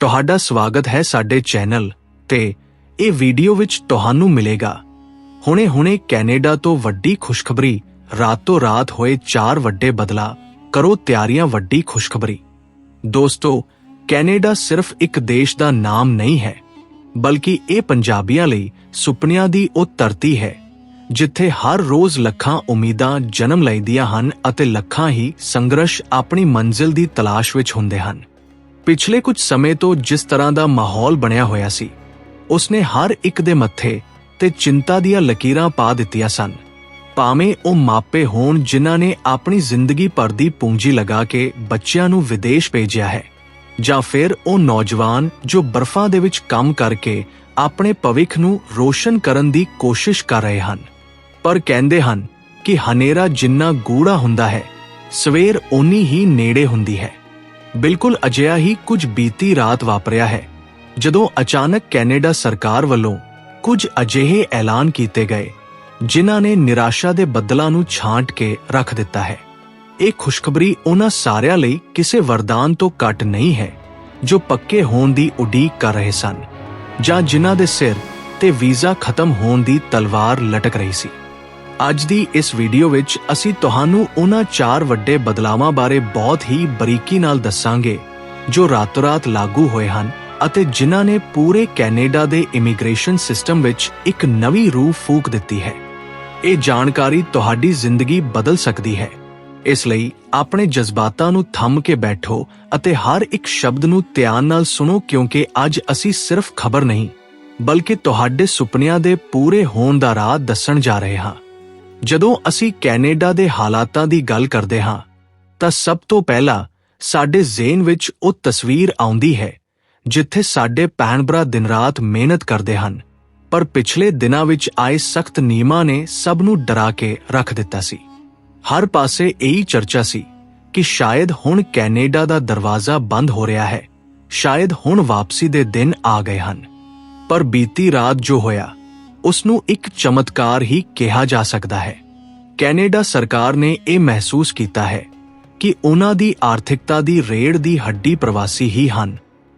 ਤੁਹਾਡਾ ਸਵਾਗਤ ਹੈ ਸਾਡੇ ਚੈਨਲ ਤੇ ਇਹ ਵੀਡੀਓ ਵਿੱਚ ਤੁਹਾਨੂੰ ਮਿਲੇਗਾ। ਹੁਣੇ-ਹੁਣੇ ਕੈਨੇਡਾ ਤੋਂ ਵੱਡੀ ਖੁਸ਼ਖਬਰੀ, ਰਾਤੋਂ ਰਾਤ ਹੋਏ ਚਾਰ ਵੱਡੇ ਬਦਲਾ, ਕਰੋ ਤਿਆਰੀਆਂ ਵੱਡੀ ਖੁਸ਼ਖਬਰੀ। ਦੋਸਤੋ, ਕੈਨੇਡਾ ਸਿਰਫ ਇੱਕ ਦੇਸ਼ ਦਾ ਨਾਮ ਨਹੀਂ ਹੈ, ਬਲਕਿ ਇਹ ਪੰਜਾਬੀਆਂ ਲਈ ਸੁਪਨਿਆਂ ਦੀ ਉਹ ਧਰਤੀ ਹੈ, ਜਿੱਥੇ ਹਰ ਰੋਜ਼ ਲੱਖਾਂ ਉਮੀਦਾਂ ਜਨਮ ਲੈਂਦੀਆਂ ਹਨ ਅਤੇ ਲੱਖਾਂ ਹੀ ਸੰਘਰਸ਼ ਆਪਣੀ ਮੰਜ਼ਿਲ ਦੀ ਤਲਾਸ਼ ਵਿੱਚ ਹੁੰਦੇ ਹਨ। ਪਿਛਲੇ ਕੁਝ ਸਮੇਂ ਤੋਂ ਜਿਸ ਤਰ੍ਹਾਂ ਦਾ ਮਾਹੌਲ ਬਣਿਆ ਹੋਇਆ ਸੀ, ਉਸਨੇ ਹਰ ਇੱਕ ਦੇ ਮੱਥੇ ਤੇ ਚਿੰਤਾ ਦੀਆਂ ਲਕੀਰਾਂ ਪਾ ਦਿੱਤੀਆਂ ਸਨ। ਭਾਵੇਂ ਉਹ ਮਾਪੇ ਹੋਣ ਜਿਨ੍ਹਾਂ ਨੇ ਆਪਣੀ ਜ਼ਿੰਦਗੀ ਭਰ ਦੀ ਪੂੰਜੀ ਲਗਾ ਕੇ ਬੱਚਿਆਂ ਨੂੰ ਵਿਦੇਸ਼ ਭੇਜਿਆ ਹੈ, ਜਾਂ ਫਿਰ ਉਹ ਨੌਜਵਾਨ ਜੋ ਬਰਫਾਂ ਦੇ ਵਿੱਚ ਕੰਮ ਕਰਕੇ ਆਪਣੇ ਭਵਿੱਖ ਨੂੰ ਰੋਸ਼ਨ ਕਰਨ ਦੀ ਕੋਸ਼ਿਸ਼ ਕਰ ਰਹੇ ਹਨ। ਪਰ ਕਹਿੰਦੇ ਹਨ ਕਿ ਹਨੇਰਾ ਜਿੰਨਾ ਗੂੜਾ ਹੁੰਦਾ ਹੈ, ਸਵੇਰ ਓਨੀ ਹੀ ਨੇੜੇ ਹੁੰਦੀ ਹੈ। ਬਿਲਕੁਲ ਅਜਿਹਾ ਹੀ ਕੁਝ ਬੀਤੀ ਰਾਤ ਵਾਪਰਿਆ ਹੈ, ਜਦੋਂ ਅਚਾਨਕ ਕੈਨੇਡਾ ਸਰਕਾਰ ਵੱਲੋਂ ਕੁਝ ਅਜਿਹੇ ਐਲਾਨ ਕੀਤੇ ਗਏ, ਜਿਨ੍ਹਾਂ ਨੇ ਨਿਰਾਸ਼ਾ ਦੇ ਬੱਦਲਾਂ ਨੂੰ ਛਾਂਟ ਕੇ ਰੱਖ ਦਿੱਤਾ ਹੈ। ਇਹ ਖੁਸ਼ਖਬਰੀ ਉਹਨਾਂ ਸਾਰਿਆਂ ਲਈ ਕਿਸੇ ਵਰਦਾਨ ਤੋਂ ਘੱਟ ਨਹੀਂ ਹੈ, ਜੋ ਪੱਕੇ ਹੋਣ ਦੀ ਉਡੀਕ ਕਰ ਰਹੇ ਸਨ, ਜਾਂ ਜਿਨ੍ਹਾਂ ਦੇ ਸਿਰ ਤੇ ਵੀਜ਼ਾ ਖਤਮ ਹੋਣ ਦੀ ਤਲਵਾਰ ਲਟਕ ਰਹੀ ਸੀ। ਅੱਜ ਦੀ ਇਸ ਵੀਡੀਓ ਵਿੱਚ ਅਸੀਂ ਤੁਹਾਨੂੰ ਉਹਨਾਂ ਚਾਰ ਵੱਡੇ ਬਦਲਾਵਾਂ ਬਾਰੇ ਬਹੁਤ ਹੀ ਬਰੀਕੀ ਨਾਲ ਦੱਸਾਂਗੇ, ਜੋ ਰਾਤੋਂ-ਰਾਤ ਲਾਗੂ ਹੋਏ ਹਨ ਅਤੇ ਜਿਨ੍ਹਾਂ ਨੇ ਪੂਰੇ ਕੈਨੇਡਾ ਦੇ ਇਮੀਗ੍ਰੇਸ਼ਨ ਸਿਸਟਮ ਵਿੱਚ ਇੱਕ ਨਵੀਂ ਰੂਹ ਫੂਕ ਦਿੱਤੀ ਹੈ। ਇਹ ਜਾਣਕਾਰੀ ਤੁਹਾਡੀ ਜ਼ਿੰਦਗੀ ਬਦਲ ਸਕਦੀ ਹੈ। ਇਸ ਲਈ ਆਪਣੇ ਜਜ਼ਬਾਤਾਂ ਨੂੰ ਥੰਮ ਕੇ ਬੈਠੋ ਅਤੇ ਹਰ ਇੱਕ ਸ਼ਬਦ ਨੂੰ ਧਿਆਨ ਨਾਲ ਸੁਣੋ ਕਿਉਂਕਿ ਅੱਜ ਅਸੀਂ ਸਿਰਫ ਖਬਰ ਨਹੀਂ, ਬਲਕਿ ਤੁਹਾਡੇ ਸੁਪਨਿਆਂ ਦੇ ਪੂਰੇ ਹੋਣ ਦਾ ਰਾਹ ਦੱਸਣ ਜਾ ਰਹੇ ਹਾਂ। ਜਦੋਂ ਅਸੀਂ ਕੈਨੇਡਾ ਦੇ ਹਾਲਾਤਾਂ ਦੀ ਗੱਲ ਕਰਦੇ ਹਾਂ, ਤਾਂ ਸਭ ਤੋਂ ਪਹਿਲਾਂ ਸਾਡੇ ਜ਼ਿਹਨ ਵਿੱਚ ਉਹ ਤਸਵੀਰ ਆਉਂਦੀ ਹੈ, ਜਿੱਥੇ ਸਾਡੇ ਭੈਣ-ਭਰਾ ਦਿਨ-ਰਾਤ ਮਿਹਨਤ ਕਰਦੇ ਹਨ, ਪਰ ਪਿਛਲੇ ਦਿਨਾਂ ਵਿੱਚ ਆਏ ਸਖਤ ਨਿਯਮਾਂ ਨੇ ਸਭ ਨੂੰ ਡਰਾ ਕੇ ਰੱਖ ਦਿੱਤਾ ਸੀ। ਹਰ ਪਾਸੇ ਇਹੀ ਚਰਚਾ ਸੀ ਕਿ ਸ਼ਾਇਦ ਹੁਣ ਕੈਨੇਡਾ ਦਾ ਦਰਵਾਜ਼ਾ ਬੰਦ ਹੋ ਰਿਹਾ ਹੈ, ਸ਼ਾਇਦ ਹੁਣ ਵਾਪਸੀ ਦੇ ਦਿਨ ਆ ਗਏ ਹਨ। ਪਰ ਬੀਤੀ ਰਾਤ ਜੋ ਹੋਇਆ ਉਸ ਨੂੰ ਇੱਕ ਚਮਤਕਾਰ ਹੀ ਕਿਹਾ ਜਾ ਸਕਦਾ ਹੈ। ਕੈਨੇਡਾ ਸਰਕਾਰ ਨੇ ਇਹ ਮਹਿਸੂਸ ਕੀਤਾ ਹੈ ਕਿ ਉਹਨਾਂ ਦੀ ਆਰਥਿਕਤਾ ਦੀ ਰੇੜ ਦੀ ਹੱਡੀ ਪ੍ਰਵਾਸੀ ਹੀ ਹਨ।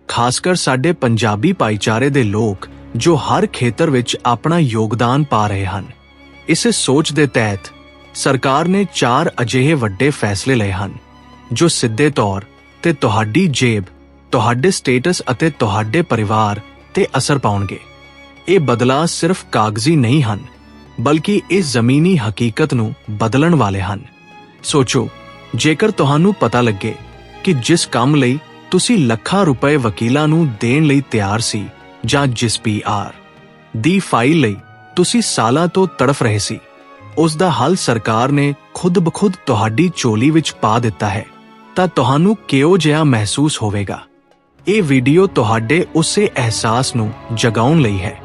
ਖਾਸਕਰ ਸਾਡੇ ਪੰਜਾਬੀ ਭਾਈਚਾਰੇ ਦੇ ਲੋਕ ਜੋ ਹਰ ਖੇਤਰ ਵਿੱਚ ਆਪਣਾ ਯੋਗਦਾਨ ਪਾ ਰਹੇ ਹਨ। ਇਸੇ ਸੋਚ ਦੇ ਤਹਿਤ ਸਰਕਾਰ ਨੇ ਚਾਰ ਅਜਿਹੇ ਵੱਡੇ ਫੈਸਲੇ ਲਏ ਹਨ, ਜੋ ਸਿੱਧੇ ਤੌਰ ਤੇ ਤੁਹਾਡੀ ਜੇਬ, ਤੁਹਾਡੇ ਸਟੇਟਸ ਅਤੇ ਤੁਹਾਡੇ ਪਰਿਵਾਰ ਤੇ ਅਸਰ ਪਾਉਣਗੇ। ਇਹ ਬਦਲਾਅ ਸਿਰਫ ਕਾਗਜ਼ੀ ਨਹੀਂ ਹਨ, ਬਲਕਿ ਇਹ ਜ਼ਮੀਨੀ ਹਕੀਕਤ ਨੂੰ ਬਦਲਣ ਵਾਲੇ ਹਨ। ਸੋਚੋ, ਜੇਕਰ ਤੁਹਾਨੂੰ ਪਤਾ ਲੱਗੇ ਕਿ ਜਿਸ ਕੰਮ ਲਈ ਤੁਸੀਂ ਲੱਖਾਂ ਰੁਪਏ ਵਕੀਲਾਂ ਨੂੰ ਦੇਣ ਲਈ ਤਿਆਰ ਸੀ, ਜਾਂ ਜਿਸ ਪੀਆਰ ਦੀ ਫਾਈਲ ਲਈ ਤੁਸੀਂ ਸਾਲਾਂ ਤੋਂ ਤੜਫ ਰਹੇ ਸੀ, ਉਸ ਦਾ ਹੱਲ ਸਰਕਾਰ ਨੇ ਖੁਦ ਬਖੁਦ ਤੁਹਾਡੀ ਚੋਲੀ ਵਿੱਚ ਪਾ ਦਿੱਤਾ ਹੈ, ਤਾਂ ਤੁਹਾਨੂੰ ਕਿਉਂ ਜਿਹਾ ਮਹਿਸੂਸ ਹੋਵੇਗਾ? ਇਹ ਵੀਡੀਓ ਤੁਹਾਡੇ ਉਸੇ ਅਹਿਸਾਸ ਨੂੰ ਜਗਾਉਣ ਲਈ ਹੈ।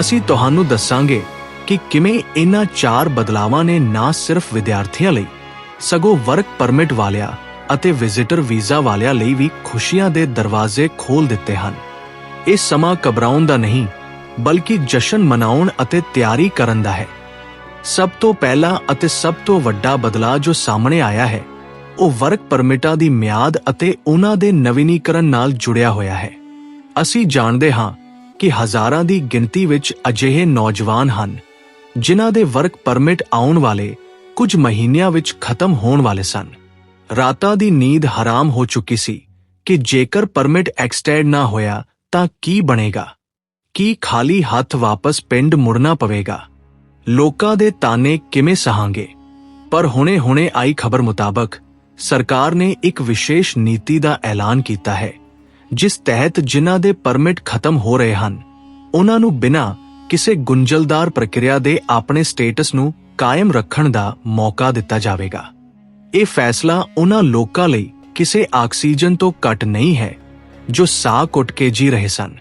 ਅਸੀਂ ਤੁਹਾਨੂੰ ਦੱਸਾਂਗੇ ਕਿ ਕਿਵੇਂ ਇਹਨਾਂ ਚਾਰ ਬਦਲਾਵਾਂ ਨੇ ਨਾ ਸਿਰਫ ਵਿਦਿਆਰਥੀਆਂ ਲਈ, ਸਗੋਂ ਵਰਕ ਪਰਮਿਟ ਵਾਲਿਆਂ ਅਤੇ ਵਿਜ਼ਿਟਰ ਵੀਜ਼ਾ ਵਾਲਿਆਂ ਲਈ ਵੀ ਖੁਸ਼ੀਆਂ ਦੇ ਦਰਵਾਜ਼ੇ ਖੋਲ ਦਿੱਤੇ ਹਨ। ਇਹ ਸਮਾਂ ਘਬਰਾਉਣ ਦਾ ਨਹੀਂ, ਬਲਕਿ ਜਸ਼ਨ ਮਨਾਉਣ ਅਤੇ ਤਿਆਰੀ ਕਰਨ ਦਾ ਹੈ। ਸਭ ਤੋਂ ਪਹਿਲਾ ਅਤੇ ਸਭ ਤੋਂ ਵੱਡਾ ਬਦਲਾਅ ਜੋ ਸਾਹਮਣੇ ਆਇਆ ਹੈ, ਉਹ ਵਰਕ ਪਰਮਿਟਾਂ ਦੀ ਮਿਆਦ ਅਤੇ ਉਹਨਾਂ ਦੇ ਨਵੀਨੀਕਰਨ ਨਾਲ ਜੁੜਿਆ ਹੋਇਆ ਹੈ। ਅਸੀਂ ਜਾਣਦੇ ਹਾਂ ਕਿ ਹਜ਼ਾਰਾਂ ਦੀ ਗਿਣਤੀ ਵਿੱਚ ਅਜਿਹੇ ਨੌਜਵਾਨ ਹਨ, ਜਿਨ੍ਹਾਂ ਦੇ ਵਰਕ ਪਰਮਿਟ ਆਉਣ ਵਾਲੇ ਕੁਝ ਮਹੀਨਿਆਂ ਵਿੱਚ ਖਤਮ ਹੋਣ ਵਾਲੇ ਸਨ। ਰਾਤਾਂ ਦੀ ਨੀਂਦ ਹਰਾਮ ਹੋ ਚੁੱਕੀ ਸੀ ਕਿ ਜੇਕਰ ਪਰਮਿਟ ਐਕਸਟੈਂਡ ਨਾ ਹੋਇਆ ਤਾਂ ਕੀ ਬਣੇਗਾ? ਕੀ ਖਾਲੀ ਹੱਥ ਵਾਪਸ ਪਿੰਡ ਮੁੜਨਾ ਪਵੇਗਾ? ਲੋਕਾਂ ਦੇ ਤਾਨੇ ਕਿਵੇਂ ਸਹਾਂਗੇ? ਪਰ ਹੁਣੇ-ਹੁਣੇ ਆਈ ਖਬਰ ਮੁਤਾਬਕ ਸਰਕਾਰ ਨੇ ਇੱਕ ਵਿਸ਼ੇਸ਼ ਨੀਤੀ ਦਾ ਐਲਾਨ ਕੀਤਾ ਹੈ। ਜਿਸ ਤਹਿਤ ਜਿਨ੍ਹਾਂ ਦੇ ਪਰਮਿਟ ਖਤਮ ਹੋ ਰਹੇ ਹਨ, ਉਹਨਾਂ ਨੂੰ ਬਿਨਾਂ ਕਿਸੇ ਗੁੰਝਲਦਾਰ ਪ੍ਰਕਿਰਿਆ ਦੇ ਆਪਣੇ ਸਟੇਟਸ ਨੂੰ ਕਾਇਮ ਰੱਖਣ ਦਾ ਮੌਕਾ ਦਿੱਤਾ ਜਾਵੇਗਾ। ਇਹ ਫੈਸਲਾ ਉਹਨਾਂ ਲੋਕਾਂ ਲਈ ਕਿਸੇ ਆਕਸੀਜਨ ਤੋਂ ਘੱਟ ਨਹੀਂ ਹੈ, ਜੋ ਸਾਹ ਘੁੱਟ ਕੇ ਜੀ ਰਹੇ ਸਨ।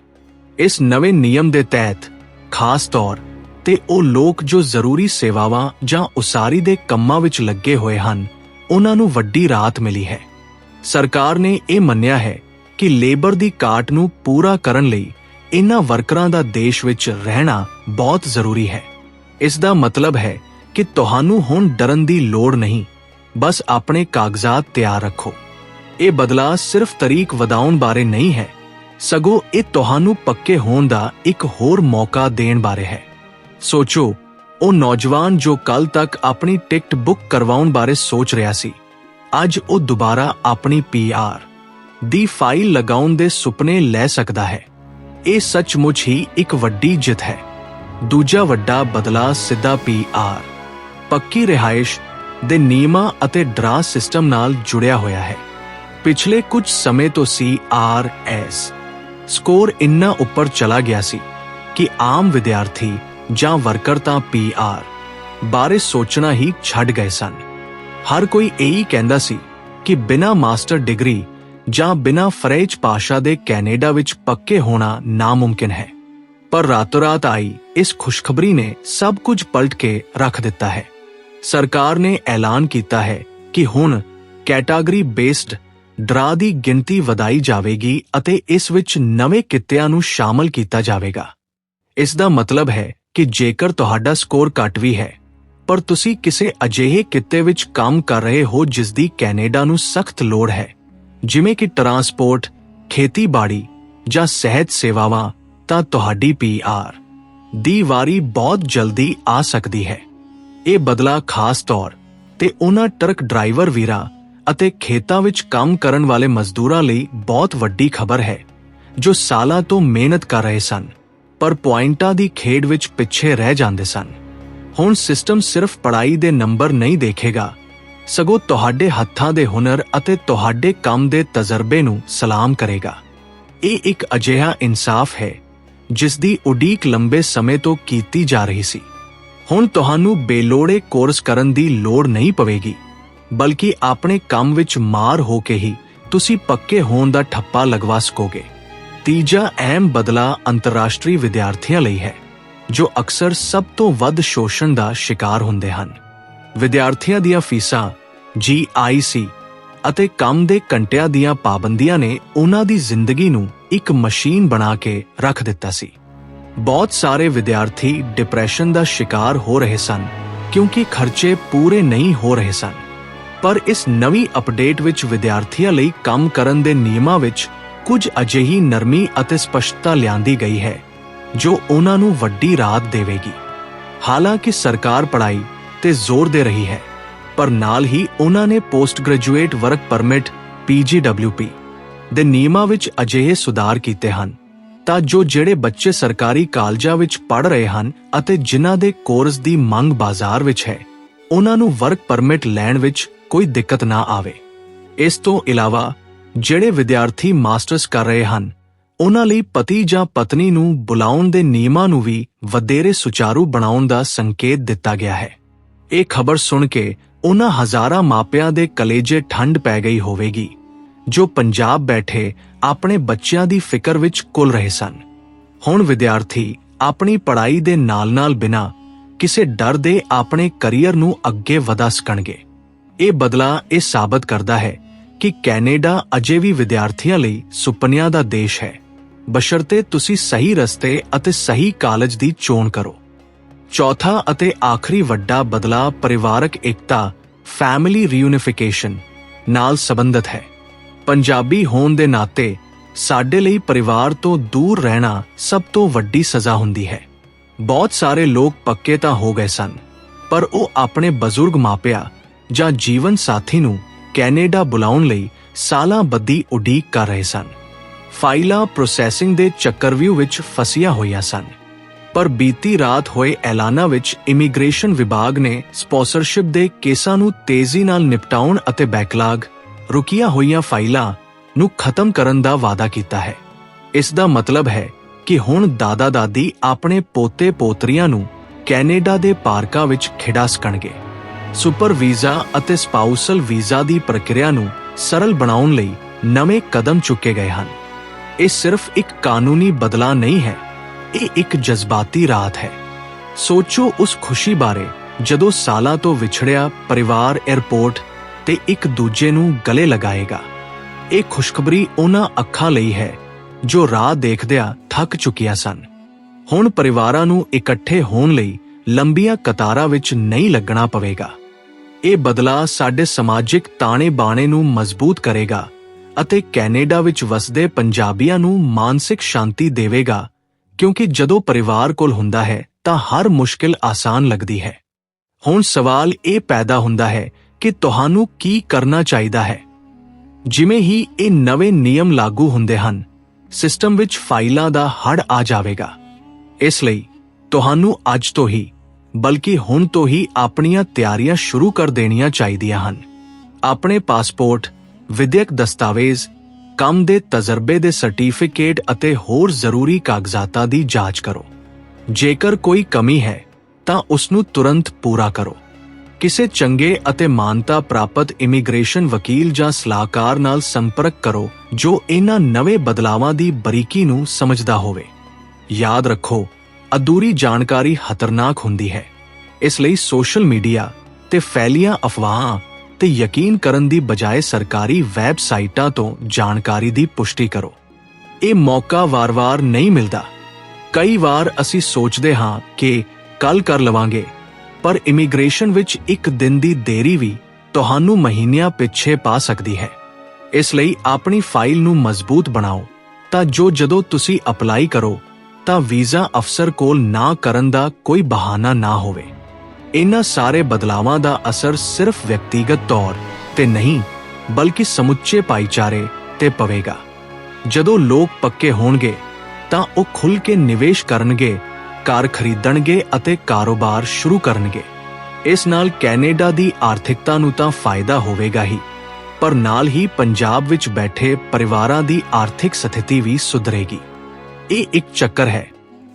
ਇਸ ਨਵੇਂ ਨਿਯਮ ਦੇ ਤਹਿਤ, ਖਾਸ ਤੌਰ ਤੇ ਉਹ ਲੋਕ ਜੋ ਜ਼ਰੂਰੀ ਸੇਵਾਵਾਂ ਜਾਂ ਉਸਾਰੀ ਦੇ ਕੰਮਾਂ ਵਿੱਚ ਲੱਗੇ ਹੋਏ ਹਨ, ਉਹਨਾਂ ਨੂੰ ਵੱਡੀ ਰਾਹਤ ਮਿਲੀ ਹੈ। ਸਰਕਾਰ ਨੇ ਇਹ ਮੰਨਿਆ ਹੈ ਕਿ ਲੇਬਰ ਦੀ ਘਾਟ ਨੂੰ ਪੂਰਾ ਕਰਨ ਲਈ ਇਨ੍ਹਾਂ ਵਰਕਰਾਂ ਦਾ ਦੇਸ਼ ਵਿੱਚ ਰਹਿਣਾ ਬਹੁਤ ਜ਼ਰੂਰੀ ਹੈ। ਇਸ ਦਾ ਮਤਲਬ ਹੈ ਕਿ ਤੁਹਾਨੂੰ ਹੁਣ ਡਰਨ ਦੀ ਲੋੜ ਨਹੀਂ, ਬਸ ਆਪਣੇ ਕਾਗਜ਼ਾਤ ਤਿਆਰ ਰੱਖੋ। ਇਹ ਬਦਲਾਅ ਸਿਰਫ ਤਰੀਕ ਵਧਾਉਣ ਬਾਰੇ ਨਹੀਂ ਹੈ, ਸਗੋਂ ਇਹ ਤੁਹਾਨੂੰ ਪੱਕੇ ਹੋਣ ਦਾ ਇੱਕ ਹੋਰ ਮੌਕਾ ਦੇਣ ਬਾਰੇ ਹੈ। ਸੋਚੋ, ਉਹ ਨੌਜਵਾਨ ਜੋ ਕੱਲ ਤੱਕ ਆਪਣੀ ਟਿਕਟ ਬੁੱਕ ਕਰਵਾਉਣ ਬਾਰੇ ਸੋਚ ਰਿਹਾ ਸੀ, ਅੱਜ ਉਹ ਦੁਬਾਰਾ ਆਪਣੀ ਪੀਆਰ ਦੀ ਫਾਈਲ ਲਗਾਉਣ ਦੇ ਸੁਪਨੇ ਲੈ ਸਕਦਾ ਹੈ। ਇਹ ਸੱਚਮੁੱਚ ਹੀ ਇੱਕ ਵੱਡੀ ਜਿੱਤ ਹੈ। ਦੂਜਾ ਵੱਡਾ ਬਦਲਾ ਸਿੱਧਾ ਪੀਆਰ ਪੱਕੀ ਰਿਹਾਇਸ਼ ਦੇ ਨਿਯਮਾਂ ਅਤੇ ਡਰਾ ਸਿਸਟਮ ਨਾਲ ਜੁੜਿਆ ਹੋਇਆ ਹੈ। ਪਿਛਲੇ ਕੁਝ ਸਮੇਂ ਤੋਂ ਸੀ ਆਰ ਐਸ ਸਕੋਰ ਇੰਨਾ ਉੱਪਰ ਚਲਾ ਗਿਆ ਸੀ ਕਿ ਆਮ ਵਿਦਿਆਰਥੀ ਜਾਂ ਵਰਕਰ ਤਾਂ ਪੀਆਰ ਬਾਰੇ ਸੋਚਣਾ ਹੀ ਛੱਡ ਗਏ ਸਨ। ਹਰ ਕੋਈ ਇਹੀ ਕਹਿੰਦਾ ਸੀ ਕਿ ਬਿਨਾਂ ਮਾਸਟਰ ਡਿਗਰੀ ਜਾਂ ਬਿਨਾਂ ਫਰੈਂਚ ਭਾਸ਼ਾ ਦੇ ਕੈਨੇਡਾ ਵਿੱਚ ਪੱਕੇ ਹੋਣਾ ਨਾਮੁਮਕਿਨ ਹੈ। ਪਰ ਰਾਤੋਂ-ਰਾਤ ਆਈ ਇਸ ਖੁਸ਼ਖਬਰੀ ਨੇ ਸਭ ਕੁਝ ਪਲਟ ਕੇ ਰੱਖ ਦਿੱਤਾ ਹੈ। ਸਰਕਾਰ ਨੇ ਐਲਾਨ ਕੀਤਾ ਹੈ ਕਿ ਹੁਣ ਕੈਟਾਗਰੀ ਬੇਸਡ ਡਰਾ ਦੀ ਗਿਣਤੀ ਵਧਾਈ ਜਾਵੇਗੀ ਅਤੇ ਇਸ ਵਿੱਚ ਨਵੇਂ ਕਿੱਤਿਆਂ ਨੂੰ ਸ਼ਾਮਲ ਕੀਤਾ ਜਾਵੇਗਾ। ਇਸ ਦਾ ਮਤਲਬ ਹੈ ਕਿ ਜੇਕਰ ਤੁਹਾਡਾ ਸਕੋਰ ਘੱਟ ਵੀ ਹੈ, ਪਰ ਤੁਸੀਂ ਕਿਸੇ ਅਜਿਹੇ ਕਿੱਤੇ ਵਿੱਚ ਕੰਮ ਕਰ ਰਹੇ ਹੋ ਜਿਸ ਦੀ ਕੈਨੇਡਾ ਨੂੰ ਸਖਤ ਲੋੜ ਹੈ ਜਿਵੇਂ ਕਿ ਟਰਾਂਸਪੋਰਟ, ਖੇਤੀਬਾੜੀ ਜਾਂ ਸਿਹਤ ਸੇਵਾਵਾਂ, ਤਾਂ ਤੁਹਾਡੀ ਪੀਆਰ ਦੀ ਵਾਰੀ ਬਹੁਤ ਜਲਦੀ ਆ ਸਕਦੀ ਹੈ। ਇਹ ਬਦਲਾ ਖਾਸ ਤੌਰ ਤੇ ਉਹਨਾਂ ਟਰੱਕ ਡਰਾਈਵਰ ਵੀਰਾਂ ਅਤੇ ਖੇਤਾਂ ਵਿੱਚ ਕੰਮ ਕਰਨ ਵਾਲੇ ਮਜ਼ਦੂਰਾਂ ਲਈ ਬਹੁਤ ਵੱਡੀ ਖਬਰ ਹੈ, ਜੋ ਸਾਲਾਂ ਤੋਂ ਮਿਹਨਤ ਕਰ ਰਹੇ ਸਨ, ਪਰ ਪੁਆਇੰਟਾਂ ਦੀ ਖੇਡ ਵਿੱਚ ਪਿੱਛੇ ਰਹਿ ਜਾਂਦੇ ਸਨ। ਹੁਣ ਸਿਸਟਮ ਸਿਰਫ ਪੜ੍ਹਾਈ ਦੇ ਨੰਬਰ ਨਹੀਂ ਦੇਖੇਗਾ ਸਗੋਂ ਤੁਹਾਡੇ ਹੱਥਾਂ ਦੇ ਹੁਨਰ ਅਤੇ ਤੁਹਾਡੇ ਕੰਮ ਦੇ ਤਜਰਬੇ ਨੂੰ ਸਲਾਮ ਕਰੇਗਾ। ਇਹ ਇੱਕ ਅਜਿਹਾ ਇਨਸਾਫ ਹੈ ਜਿਸ ਦੀ ਉਡੀਕ ਲੰਬੇ ਸਮੇਂ ਤੋਂ ਕੀਤੀ ਜਾ ਰਹੀ ਸੀ। ਹੁਣ ਤੁਹਾਨੂੰ ਬੇਲੋੜੇ ਕੋਰਸ ਕਰਨ ਦੀ ਲੋੜ ਨਹੀਂ ਪਵੇਗੀ, ਬਲਕਿ ਆਪਣੇ ਕੰਮ ਵਿੱਚ ਮਾਰ ਹੋ ਕੇ ਹੀ ਤੁਸੀਂ ਪੱਕੇ ਹੋਣ ਦਾ ਠੱਪਾ ਲਗਵਾ ਸਕੋਗੇ। ਤੀਜਾ ਅਹਿਮ ਬਦਲਾ ਅੰਤਰਰਾਸ਼ਟਰੀ ਵਿਦਿਆਰਥੀਆਂ ਲਈ ਹੈ, ਜੋ ਅਕਸਰ ਸਭ ਤੋਂ ਵੱਧ ਸ਼ੋਸ਼ਣ ਦਾ ਸ਼ਿਕਾਰ ਹੁੰਦੇ ਹਨ। ਵਿਦਿਆਰਥੀਆਂ ਦੀਆਂ ਫੀਸਾਂ ਜੀਆਈਸੀ ਅਤੇ ਕੰਮ ਦੇ ਘੰਟਿਆਂ ਦੀਆਂ ਪਾਬੰਦੀਆਂ ਨੇ ਉਹਨਾਂ ਦੀ ਜ਼ਿੰਦਗੀ ਨੂੰ ਇੱਕ ਮਸ਼ੀਨ ਬਣਾ ਕੇ ਰੱਖ ਦਿੱਤਾ ਸੀ। ਬਹੁਤ ਸਾਰੇ ਵਿਦਿਆਰਥੀ ਡਿਪਰੈਸ਼ਨ ਦਾ ਸ਼ਿਕਾਰ ਹੋ ਰਹੇ ਸਨ, ਕਿਉਂਕਿ ਖਰਚੇ ਪੂਰੇ ਨਹੀਂ ਹੋ ਰਹੇ ਸਨ। ਪਰ ਇਸ ਨਵੀਂ ਅਪਡੇਟ ਵਿੱਚ ਵਿਦਿਆਰਥੀਆਂ ਲਈ ਕੰਮ ਕਰਨ ਦੇ ਨਿਯਮਾਂ ਵਿੱਚ ਕੁਝ ਅਜਿਹੀ ਨਰਮੀ ਅਤੇ ਸਪਸ਼ਟਤਾ ਲਿਆਂਦੀ ਗਈ ਹੈ, ਜੋ ਉਹਨਾਂ ਨੂੰ ਵੱਡੀ ਰਾਹਤ ਦੇਵੇਗੀ। ਹਾਲਾਂਕਿ ਸਰਕਾਰ ਪੜ੍ਹਾਈ ਤੇ ਜ਼ੋਰ ਦੇ ਰਹੀ ਹੈ। ਪਰ ਨਾਲ ਹੀ ਉਹਨਾਂ ਨੇ post graduate work permit PGWP ਦੇ ਨਿਯਮਾਂ ਵਿੱਚ ਅਜਿਹੇ ਸੁਧਾਰ ਕੀਤੇ ਹਨ ਤਾਂ ਜੋ ਜਿਹੜੇ ਬੱਚੇ ਸਰਕਾਰੀ ਕਾਲਜਾਂ ਵਿੱਚ ਪੜ੍ਹ ਰਹੇ ਹਨ ਅਤੇ ਜਿਨ੍ਹਾਂ ਦੇ ਕੋਰਸ ਦੀ ਮੰਗ ਬਾਜ਼ਾਰ ਵਿੱਚ ਹੈ, ਉਹਨਾਂ ਨੂੰ ਵਰਕ ਪਰਮਿਟ ਲੈਣ ਵਿੱਚ ਕੋਈ ਦਿੱਕਤ ਨਾ ਆਵੇ। ਇਸ ਤੋਂ ਇਲਾਵਾ ਜਿਹੜੇ ਵਿਦਿਆਰਥੀ ਮਾਸਟਰਸ ਕਰ ਰਹੇ ਹਨ, ਉਹਨਾਂ ਲਈ ਪਤੀ ਜਾਂ ਪਤਨੀ ਨੂੰ ਬੁਲਾਉਣ ਦੇ ਨਿਯਮਾਂ ਨੂੰ ਵੀ ਵਧੇਰੇ ਸੁਚਾਰੂ ਬਣਾਉਣ ਦਾ ਸੰਕੇਤ ਦਿੱਤਾ ਗਿਆ ਹੈ। ਇਹ ਖਬਰ ਸੁਣ ਕੇ ਉਹਨਾਂ ਹਜ਼ਾਰਾਂ ਮਾਪਿਆਂ ਦੇ ਕਲੇਜੇ ਠੰਡ ਪੈ ਗਈ ਹੋਵੇਗੀ, ਜੋ ਪੰਜਾਬ ਬੈਠੇ ਆਪਣੇ ਬੱਚਿਆਂ ਦੀ ਫਿਕਰ ਵਿੱਚ ਕੁਲ ਰਹੇ ਸਨ। ਹੁਣ ਵਿਦਿਆਰਥੀ ਆਪਣੀ ਪੜ੍ਹਾਈ ਦੇ ਨਾਲ-ਨਾਲ ਬਿਨਾਂ ਕਿਸੇ ਡਰ ਦੇ ਆਪਣੇ ਕੈਰੀਅਰ ਨੂੰ ਅੱਗੇ ਵਧਾ ਸਕਣਗੇ। ਇਹ ਬਦਲਾ ਇਹ ਸਾਬਤ ਕਰਦਾ ਹੈ ਕਿ ਕੈਨੇਡਾ ਅਜੇ ਵੀ ਵਿਦਿਆਰਥੀਆਂ ਲਈ ਸੁਪਨਿਆਂ ਦਾ ਦੇਸ਼ ਹੈ। ਬਸ਼ਰਤੇ ਤੁਸੀਂ ਸਹੀ ਰਸਤੇ ਅਤੇ ਸਹੀ ਕਾਲਜ ਦੀ ਚੋਣ ਕਰੋ। ਚੌਥਾ ਅਤੇ ਆਖਰੀ ਵੱਡਾ ਬਦਲਾਅ ਪਰਿਵਾਰਕ ਏਕਤਾ ਫੈਮਿਲੀ ਰੀਯੂਨੀਫਿਕੇਸ਼ਨ ਨਾਲ ਸੰਬੰਧਿਤ ਹੈ। ਪੰਜਾਬੀ ਹੋਣ ਦੇ ਨਾਤੇ, ਸਾਡੇ ਲਈ ਪਰਿਵਾਰ ਤੋਂ ਦੂਰ ਰਹਿਣਾ ਸਭ ਤੋਂ ਵੱਡੀ ਸਜ਼ਾ ਹੁੰਦੀ ਹੈ। ਬਹੁਤ ਸਾਰੇ ਲੋਕ ਪੱਕੇ ਤਾਂ ਹੋ ਗਏ ਸਨ, ਪਰ ਉਹ ਆਪਣੇ ਬਜ਼ੁਰਗ ਮਾਪਿਆਂ ਜਾਂ ਜੀਵਨ ਸਾਥੀ ਨੂੰ ਕੈਨੇਡਾ ਬੁਲਾਉਣ ਲਈ ਸਾਲਾਂ ਬੱਧੀ ਉਡੀਕ ਕਰ ਰਹੇ ਸਨ। ਫਾਈਲਾਂ ਪ੍ਰੋਸੈਸਿੰਗ ਦੇ ਚੱਕਰਵਿਊ ਵਿੱਚ ਫਸੀਆਂ ਹੋਈਆਂ ਸਨ। ਪਰ ਬੀਤੀ ਰਾਤ ਹੋਏ ਐਲਾਨਾਂ ਵਿੱਚ ਇਮੀਗ੍ਰੇਸ਼ਨ ਵਿਭਾਗ ਨੇ ਸਪਾਂਸਰਸ਼ਿਪ ਦੇ ਕੇਸਾਂ ਨੂੰ ਤੇਜ਼ੀ ਨਾਲ ਨਿਪਟਾਉਣ ਅਤੇ ਬੈਕਲਾਗ, ਰੁਕੀਆਂ ਹੋਈਆਂ ਫਾਈਲਾਂ ਨੂੰ ਖਤਮ ਕਰਨ ਦਾ ਵਾਅਦਾ ਕੀਤਾ ਹੈ। ਇਸ ਦਾ ਮਤਲਬ ਹੈ ਕਿ ਹੁਣ ਦਾਦਾ-ਦਾਦੀ ਆਪਣੇ ਪੋਤੇ-ਪੋਤਰੀਆਂ ਨੂੰ ਕੈਨੇਡਾ ਦੇ ਪਾਰਕਾਂ ਵਿੱਚ ਖਿਡਾ ਸਕਣਗੇ ਸੁਪਰ ਵੀਜ਼ਾ ਅਤੇ ਸਪਾਊਸਲ ਵੀਜ਼ਾ ਦੀ ਪ੍ਰਕਿਰਿਆ ਨੂੰ ਸਰਲ ਬਣਾਉਣ ਲਈ ਨਵੇਂ ਕਦਮ ਚੁੱਕੇ ਗਏ ਹਨ। ਇਹ ਸਿਰਫ ਇੱਕ ਕਾਨੂੰਨੀ ਬਦਲਾਅ ਨਹੀਂ ਹੈ ਇਹ ਇੱਕ ਜਜ਼ਬਾਤੀ ਰਾਤ ਹੈ। ਸੋਚੋ ਉਸ ਖੁਸ਼ੀ ਬਾਰੇ, ਜਦੋਂ ਸਾਲਾਂ ਤੋਂ ਵਿਛੜਿਆ ਪਰਿਵਾਰ 에ਅਰਪੋਰਟ ਤੇ ਇੱਕ ਦੂਜੇ ਨੂੰ ਗਲੇ ਲਗਾਏਗਾ। ਇਹ ਖੁਸ਼ਖਬਰੀ ਉਹਨਾਂ ਅੱਖਾਂ ਲਈ ਹੈ, ਜੋ ਰਾਹ ਦੇਖਦਿਆਂ ਥੱਕ ਚੁੱਕੀਆਂ ਸਨ। ਹੁਣ ਪਰਿਵਾਰਾਂ ਨੂੰ ਇਕੱਠੇ ਹੋਣ ਲਈ ਲੰਬੀਆਂ ਕਤਾਰਾਂ ਵਿੱਚ ਨਹੀਂ ਲੱਗਣਾ ਪਵੇਗਾ। ਇਹ ਬਦਲਾਅ ਸਾਡੇ ਸਮਾਜਿਕ ਤਾਣੇ-ਬਾਣੇ ਨੂੰ ਮਜ਼ਬੂਤ ਕਰੇਗਾ ਅਤੇ ਕੈਨੇਡਾ ਵਿੱਚ ਵਸਦੇ ਪੰਜਾਬੀਆਂ ਨੂੰ ਮਾਨਸਿਕ ਸ਼ਾਂਤੀ ਦੇਵੇਗਾ ਕਿਉਂਕਿ ਜਦੋਂ ਪਰਿਵਾਰ ਕੋਲ ਹੁੰਦਾ ਹੈ, ਤਾਂ ਹਰ ਮੁਸ਼ਕਿਲ ਆਸਾਨ ਲੱਗਦੀ ਹੈ। ਹੁਣ ਸਵਾਲ ਇਹ ਪੈਦਾ ਹੁੰਦਾ ਹੈ ਕਿ ਤੁਹਾਨੂੰ ਕੀ ਕਰਨਾ ਚਾਹੀਦਾ ਹੈ। ਜਿਵੇਂ ਹੀ ਇਹ ਨਵੇਂ ਨਿਯਮ ਲਾਗੂ ਹੁੰਦੇ ਹਨ, ਸਿਸਟਮ ਵਿੱਚ ਫਾਈਲਾਂ ਦਾ ਹੜ ਆ ਜਾਵੇਗਾ। ਇਸ ਲਈ ਤੁਹਾਨੂੰ ਅੱਜ ਤੋਂ ਹੀ, ਬਲਕਿ ਹੁਣ ਤੋਂ ਹੀ ਆਪਣੀਆਂ ਤਿਆਰੀਆਂ ਸ਼ੁਰੂ ਕਰ ਦੇਣੀਆਂ ਚਾਹੀਦੀਆਂ ਹਨ। ਆਪਣੇ ਪਾਸਪੋਰਟ, ਵਿਦਿਅਕ ਦਸਤਾਵੇਜ਼ ਕੰਮ ਦੇ ਤਜਰਬੇ ਦੇ ਸਰਟੀਫਿਕੇਟ ਅਤੇ ਹੋਰ ਜ਼ਰੂਰੀ ਕਾਗਜ਼ਾਤਾਂ ਦੀ ਜਾਂਚ ਕਰੋ। ਜੇਕਰ ਕੋਈ ਕਮੀ ਹੈ, ਤਾਂ ਉਸ ਨੂੰ ਤੁਰੰਤ ਪੂਰਾ ਕਰੋ। ਕਿਸੇ ਚੰਗੇ ਅਤੇ ਮਾਨਤਾ ਪ੍ਰਾਪਤ ਇਮੀਗ੍ਰੇਸ਼ਨ ਵਕੀਲ ਜਾਂ ਸਲਾਹਕਾਰ ਨਾਲ ਸੰਪਰਕ ਕਰੋ, ਜੋ ਇਹਨਾਂ ਨਵੇਂ ਬਦਲਾਵਾਂ ਦੀ ਬਰੀਕੀ ਨੂੰ ਸਮਝਦਾ ਹੋਵੇ। ਯਾਦ ਰੱਖੋ, ਅਧੂਰੀ ਜਾਣਕਾਰੀ ਖਤਰਨਾਕ ਹੁੰਦੀ ਹੈ। ਇਸ ਲਈ ਸੋਸ਼ਲ ਮੀਡੀਆ ਤੇ ਫੈਲੀਆਂ ਅਫਵਾਹਾਂ ਤੇ ਯਕੀਨ ਕਰਨ ਦੀ ਬਜਾਏ ਸਰਕਾਰੀ ਵੈਬਸਾਈਟਾਂ ਤੋਂ ਜਾਣਕਾਰੀ ਦੀ ਪੁਸ਼ਟੀ ਕਰੋ। ਇਹ ਮੌਕਾ ਵਾਰ-ਵਾਰ ਨਹੀਂ ਮਿਲਦਾ। ਕਈ ਵਾਰ ਅਸੀਂ ਸੋਚਦੇ ਹਾਂ ਕਿ ਕੱਲ ਕਰ ਲਵਾਂਗੇ, ਪਰ ਇਮੀਗ੍ਰੇਸ਼ਨ ਵਿੱਚ ਇੱਕ ਦਿਨ ਦੀ ਦੇਰੀ ਵੀ ਤੁਹਾਨੂੰ ਮਹੀਨਿਆਂ ਪਿੱਛੇ ਪਾ ਸਕਦੀ ਹੈ। ਇਸ ਲਈ ਆਪਣੀ ਫਾਈਲ ਨੂੰ ਮਜ਼ਬੂਤ ਬਣਾਓ। ਤਾਂ ਜੋ ਜਦੋਂ ਤੁਸੀਂ ਅਪਲਾਈ ਕਰੋ, ਤਾਂ ਵੀਜ਼ਾ ਅਫਸਰ ਕੋਲ ਨਾ ਕਰਨ ਦਾ ਕੋਈ ਬਹਾਨਾ ਨਾ ਹੋਵੇ। ਇਹਨਾਂ ਸਾਰੇ ਬਦਲਾਵਾਂ ਦਾ ਅਸਰ ਸਿਰਫ ਵਿਅਕਤੀਗਤ ਤੌਰ ਤੇ ਨਹੀਂ, ਬਲਕਿ ਸਮੁੱਚੇ ਭਾਈਚਾਰੇ ਤੇ ਪਵੇਗਾ। ਜਦੋਂ ਲੋਕ ਪੱਕੇ ਹੋਣਗੇ, ਤਾਂ ਉਹ ਖੁੱਲ ਕੇ ਨਿਵੇਸ਼ ਕਰਨਗੇ, ਕਾਰ ਖਰੀਦਣਗੇ ਅਤੇ ਕਾਰੋਬਾਰ ਸ਼ੁਰੂ ਕਰਨਗੇ। ਇਸ ਨਾਲ ਕੈਨੇਡਾ ਦੀ ਆਰਥਿਕਤਾ ਨੂੰ ਤਾਂ ਫਾਇਦਾ ਹੋਵੇਗਾ ਹੀ, ਪਰ ਨਾਲ ਹੀ ਪੰਜਾਬ ਵਿੱਚ ਬੈਠੇ ਪਰਿਵਾਰਾਂ ਦੀ ਆਰਥਿਕ ਸਥਿਤੀ ਵੀ ਸੁਧਰੇਗੀ। ਇਹ ਇੱਕ ਚੱਕਰ ਹੈ,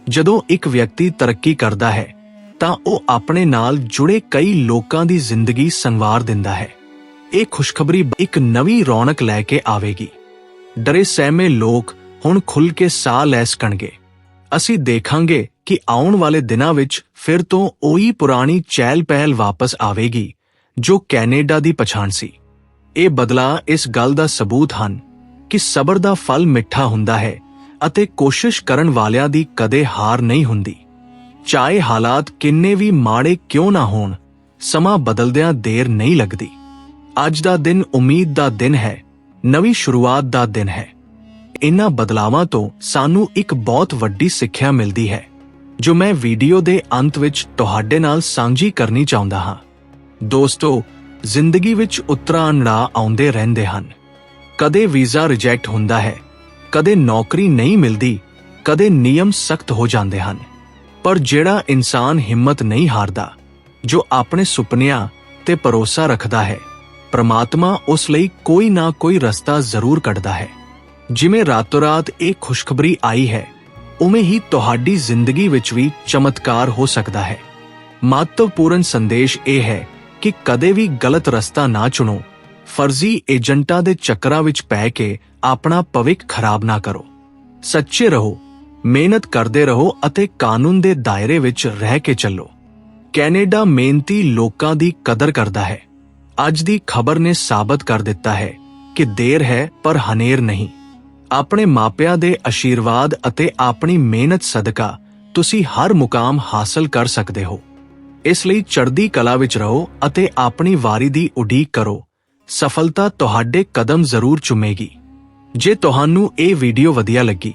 ਜਦੋਂ ਇੱਕ ਵਿਅਕਤੀ ਤਰੱਕੀ ਕਰਦਾ ਹੈ ਤਾਂ ਉਹ ਆਪਣੇ ਨਾਲ ਜੁੜੇ ਕਈ ਲੋਕਾਂ ਦੀ ਜ਼ਿੰਦਗੀ ਸੰਵਾਰ ਦਿੰਦਾ ਹੈ। ਇਹ ਖੁਸ਼ਖਬਰੀ ਇੱਕ ਨਵੀਂ ਰੌਣਕ ਲੈ ਕੇ ਆਵੇਗੀ। ਡਰੇ ਸਹਿਮੇ ਲੋਕ ਹੁਣ ਖੁੱਲ ਕੇ ਸਾਹ ਲੈ ਸਕਣਗੇ। ਅਸੀਂ ਦੇਖਾਂਗੇ ਕਿ ਆਉਣ ਵਾਲੇ ਦਿਨਾਂ ਵਿੱਚ ਫਿਰ ਤੋਂ ਉਹੀ ਪੁਰਾਣੀ ਚਹਿਲ ਪਹਿਲ ਵਾਪਸ ਆਵੇਗੀ, ਜੋ ਕੈਨੇਡਾ ਦੀ ਪਛਾਣ ਸੀ। ਇਹ ਬਦਲਾ ਇਸ ਗੱਲ ਦਾ ਸਬੂਤ ਹਨ ਕਿ ਸਬਰ ਦਾ ਫਲ ਮਿੱਠਾ ਹੁੰਦਾ ਹੈ ਅਤੇ ਕੋਸ਼ਿਸ਼ ਕਰਨ ਵਾਲਿਆਂ ਦੀ ਕਦੇ ਹਾਰ ਨਹੀਂ ਹੁੰਦੀ। ਚਾਹੇ ਹਾਲਾਤ ਕਿੰਨੇ ਵੀ ਮਾੜੇ ਕਿਉਂ ਨਾ ਹੋਣ, ਸਮਾਂ ਬਦਲਦਿਆਂ ਦੇਰ ਨਹੀਂ ਲੱਗਦੀ। ਅੱਜ ਦਾ ਦਿਨ ਉਮੀਦ ਦਾ ਦਿਨ ਹੈ, ਨਵੀਂ ਸ਼ੁਰੂਆਤ ਦਾ ਦਿਨ ਹੈ। ਇਨ੍ਹਾਂ ਬਦਲਾਵਾਂ ਤੋਂ ਸਾਨੂੰ ਇੱਕ ਬਹੁਤ ਵੱਡੀ ਸਿੱਖਿਆ ਮਿਲਦੀ ਹੈ, ਜੋ ਮੈਂ ਵੀਡੀਓ ਦੇ ਅੰਤ ਵਿੱਚ ਤੁਹਾਡੇ ਨਾਲ ਸਾਂਝੀ ਕਰਨੀ ਚਾਹੁੰਦਾ ਹਾਂ। ਦੋਸਤੋ, ਜ਼ਿੰਦਗੀ ਵਿੱਚ ਉਤਰਾਅ ਚੜ੍ਹਾਅ ਆਉਂਦੇ ਰਹਿੰਦੇ ਹਨ। ਕਦੇ ਵੀਜ਼ਾ ਰਿਜੈਕਟ ਹੁੰਦਾ ਹੈ, ਕਦੇ ਨੌਕਰੀ ਨਹੀਂ ਮਿਲਦੀ, ਕਦੇ ਨਿਯਮ ਸਖਤ ਹੋ ਜਾਂਦੇ ਹਨ। ਪਰ ਜਿਹੜਾ ਇਨਸਾਨ ਹਿੰਮਤ ਨਹੀਂ ਹਾਰਦਾ, ਜੋ ਆਪਣੇ ਸੁਪਨਿਆਂ ਤੇ ਭਰੋਸਾ ਰੱਖਦਾ ਹੈ, ਪ੍ਰਮਾਤਮਾ ਉਸ ਲਈ ਕੋਈ ਨਾ ਕੋਈ ਰਸਤਾ ਜ਼ਰੂਰ ਕੱਢਦਾ ਹੈ। ਜਿਵੇਂ ਰਾਤੋਂ-ਰਾਤ ਇਹ ਖੁਸ਼ਖਬਰੀ ਆਈ ਹੈ, ਉਵੇਂ ਹੀ ਤੁਹਾਡੀ ਜ਼ਿੰਦਗੀ ਵਿੱਚ ਵੀ ਚਮਤਕਾਰ ਹੋ ਸਕਦਾ ਹੈ। ਮਹੱਤਵਪੂਰਨ ਸੰਦੇਸ਼ ਇਹ ਹੈ ਕਿ ਕਦੇ ਵੀ ਗਲਤ ਰਸਤਾ ਨਾ ਚੁਣੋ, ਫਰਜ਼ੀ ਏਜੰਟਾਂ ਦੇ ਚੱਕਰਾਂ ਵਿੱਚ ਪੈ ਕੇ ਆਪਣਾ ਭਵਿੱਖ ਖਰਾਬ ਨਾ ਕਰੋ। ਸੱਚੇ ਰਹੋ ਮਿਹਨਤ ਕਰਦੇ ਰਹੋ ਅਤੇ ਕਾਨੂੰਨ ਦੇ ਦਾਇਰੇ ਵਿੱਚ ਰਹਿ ਕੇ ਚੱਲੋ। ਕੈਨੇਡਾ ਮਿਹਨਤੀ ਲੋਕਾਂ ਦੀ ਕਦਰ ਕਰਦਾ ਹੈ। ਅੱਜ ਦੀ ਖਬਰ ਨੇ ਸਾਬਤ ਕਰ ਦਿੱਤਾ ਹੈ ਕਿ ਦੇਰ ਹੈ, ਪਰ ਹਨੇਰ ਨਹੀਂ। ਆਪਣੇ ਮਾਪਿਆਂ ਦੇ ਅਸ਼ੀਰਵਾਦ ਅਤੇ ਆਪਣੀ ਮਿਹਨਤ ਸਦਕਾ ਤੁਸੀਂ ਹਰ ਮੁਕਾਮ ਹਾਸਲ ਕਰ ਸਕਦੇ ਹੋ। ਇਸ ਲਈ ਚੜ੍ਹਦੀ ਕਲਾ ਵਿੱਚ ਰਹੋ ਅਤੇ ਆਪਣੀ ਵਾਰੀ ਦੀ ਉਡੀਕ ਕਰੋ। ਸਫਲਤਾ ਤੁਹਾਡੇ ਕਦਮ ਜ਼ਰੂਰ ਚੁੰਮੇਗੀ। ਜੇ ਤੁਹਾਨੂੰ ਇਹ ਵੀਡੀਓ ਵਧੀਆ ਲੱਗੀ